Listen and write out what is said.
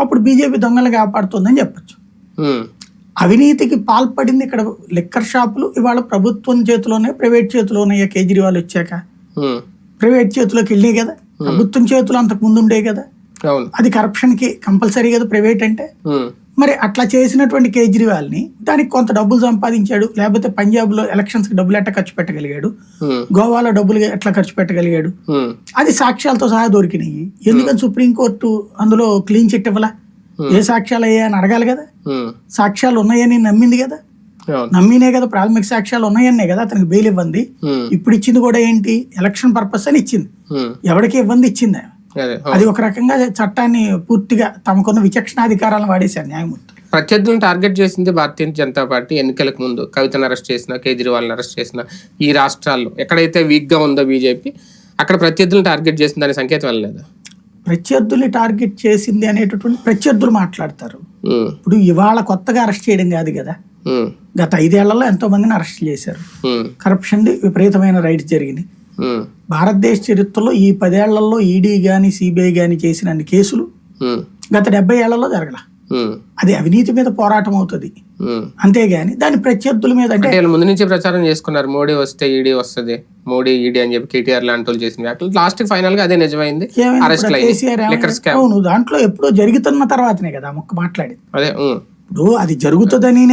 అప్పుడు బీజేపీ దొంగలు కాపాడుతుందని చెప్పొచ్చు. అవినీతికి పాల్పడింది ఇక్కడ లిక్కర్ షాపులు ఇవాళ ప్రభుత్వం చేతిలోనే ప్రైవేట్ చేతిలో ఉన్నాయా కేజ్రీవాల్ వచ్చాక. ప్రైవేట్ చేతిలోకి వెళ్ళాయి కదా. ప్రభుత్వం చేతులు అంతకు ముందు ఉండే కదా. అది కరప్షన్కి కంపల్సరీ కదా ప్రైవేట్ అంటే. మరి అట్లా చేసినటువంటి కేజ్రీవాల్ని దానికి కొంత డబ్బులు సంపాదించాడు లేకపోతే పంజాబ్లో ఎలక్షన్స్కి డబ్బులు ఎట్లా ఖర్చు పెట్టగలిగాడు గోవాలో డబ్బులు ఎట్లా ఖర్చు పెట్టగలిగాడు అది సాక్ష్యాలతో సహా దొరికినాయి. ఎందుకని సుప్రీంకోర్టు అందులో క్లీన్ చిట్ ఇవ్వలా? ఏ సాక్ష్యాలు అయ్యా అని అడగాలి కదా? సాక్ష్యాలు ఉన్నాయని నమ్మింది కదా? నమ్మినే కదా ప్రాథమిక సాక్ష్యాలు ఉన్నాయనే కదా అతనికి బెయిల్ ఇవ్వండి ఉమ్, ఇప్పుడు ఇచ్చింది కూడా ఏంటి? ఎలక్షన్ పర్పస్ అని ఇచ్చింది. ఎవరికి ఇవ్వంది? ఇచ్చింది. అదే ఒక రకంగా చట్టాన్ని పూర్తిగా తమకున్న విచక్షణాధికారాలను వాడేశారు న్యాయమూర్తి. ప్రత్యర్థులను టార్గెట్ చేసింది భారతీయ జనతా పార్టీ ఎన్నికలకు ముందు. కవితను అరెస్ట్ చేసిన కేజ్రీవాల్ని అరెస్ట్ చేసిన ఈ రాష్ట్రాల్లో ఎక్కడైతే వీక్గా ఉందో బీజేపీ అక్కడ ప్రత్యర్థులను టార్గెట్ చేసింది అనే సంకేతం వెళ్ళలేదు? ప్రత్యర్థుల్ని టార్గెట్ చేసింది అనేటటువంటి ప్రత్యర్థులు మాట్లాడతారు. ఇప్పుడు ఇవాళ కొత్తగా అరెస్ట్ చేయడం కాదు కదా. గత ఐదేళ్ళలో ఎంతో మందిని అరెస్ట్ చేశారు. కరప్షన్ విపరీతమైన రైట్స్ జరిగినాయి. భారతదేశ చరిత్రలో ఈ పదేళ్ళలో ఈడీ గాని సిబిఐ గాని చేసిన అన్ని కేసులు గత డెబ్బై ఏళ్ళలో జరగల. అది అవినీతి మీద పోరాటం అవుతుంది. అంతేగాని దాని ప్రత్యర్థుల మీద అంటే ముందు నుంచి ప్రచారం చేసుకున్నారు. మోడీ వస్తే ఈడీ వస్తది. మోడీ ఈడీ అని చెప్పి కేటీఆర్ లాంటి వాళ్ళు చేసిన వ్యాఖ్యలు. లాస్ట్ ఫైనల్గా అదే నిజమైంది. అవును దాంట్లో ఎప్పుడో జరుగుతున్న తర్వాతనే కదా మొక్క మాట్లాడింది. అదే. ఇప్పుడు అది జరుగుతుందని